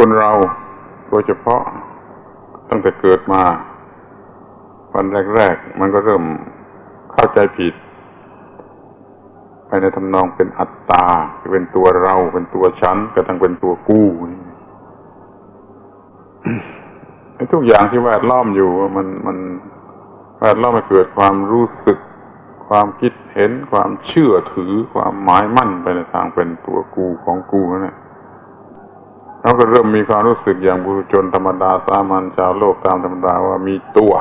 คนเราโดยเฉพาะตั้งแต่เกิดมาวันแรก ๆ มันก็เริ่มเข้าใจผิด ไปในทำนองเป็นอัตตาเป็นตัวเราเป็นตัวฉันกระทั่งเป็นตัวกู้ทุกอย่างที่แวดล้อมอยู่มันมันแวดล้อมให้เกิดความรู้สึก ความคิดเห็นความเชื่อถือความหมายมั่นไปในทางเป็นตัวกูของกูนั่นแหละ เราก็เริ่มมีความรู้สึกอย่างบุรุชนธรรมดาสามัญชาวโลกตามธรรมดาว่ามีตัว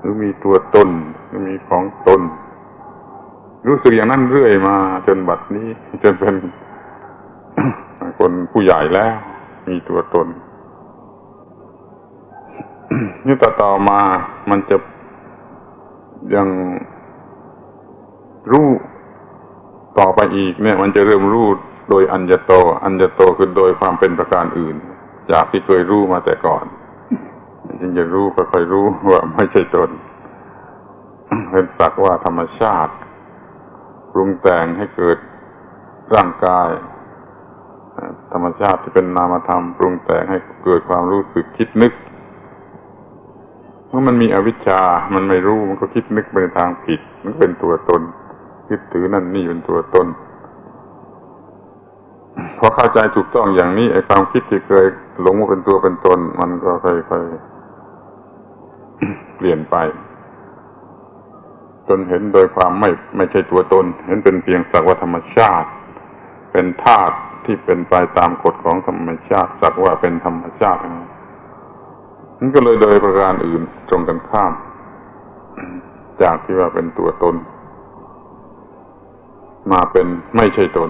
หรือมีตัวตนหรือมีของตน รู้สึกอย่างนั้นเรื่อยมา จนบัดนี้ จนเป็นคนผู้ใหญ่แล้ว มีตัวตนนี่ต่อต่อมามันจะยังรู้ต่อไปอีกเนี่ย มันจะเริ่มรู้ โดยอัญญโต อัญญโตคือโดยความเป็นประการอื่น จากที่เคยรู้มาแต่ก่อนจึงจะรู้ค่อยๆรู้ว่าไม่ใช่ตนเป็นสักว่าธรรมชาติปรุงแต่งให้เกิดร่างกาย ธรรมชาติที่เป็นนามธรรม ปรุงแต่งให้เกิดความรู้สึกคิดนึกเมื่อมันมีอวิชชา มันไม่รู้มันก็คิดนึกไปในทางผิด มันเป็นตัวตน คิดถือนั่นนี่เป็นตัวตน พอเข้าใจถูกต้องอย่างนี้ไอ้ความคิดที่เคยหลงว่าเป็นตัวเป็นตน มันก็ค่อยๆเปลี่ยนไป จนเห็นโดยความไม่ไม่ใช่ตัวตน เห็นเป็นเพียงสักว่าธรรมชาติ เป็นธาตุที่เป็นไปตามกฎของธรรมชาติสักว่าเป็นธรรมชาตินั่นก็เลยโดยประการอื่นตรงกันข้าม จากที่ว่าเป็นตัวตน มาเป็นไม่ใช่ตน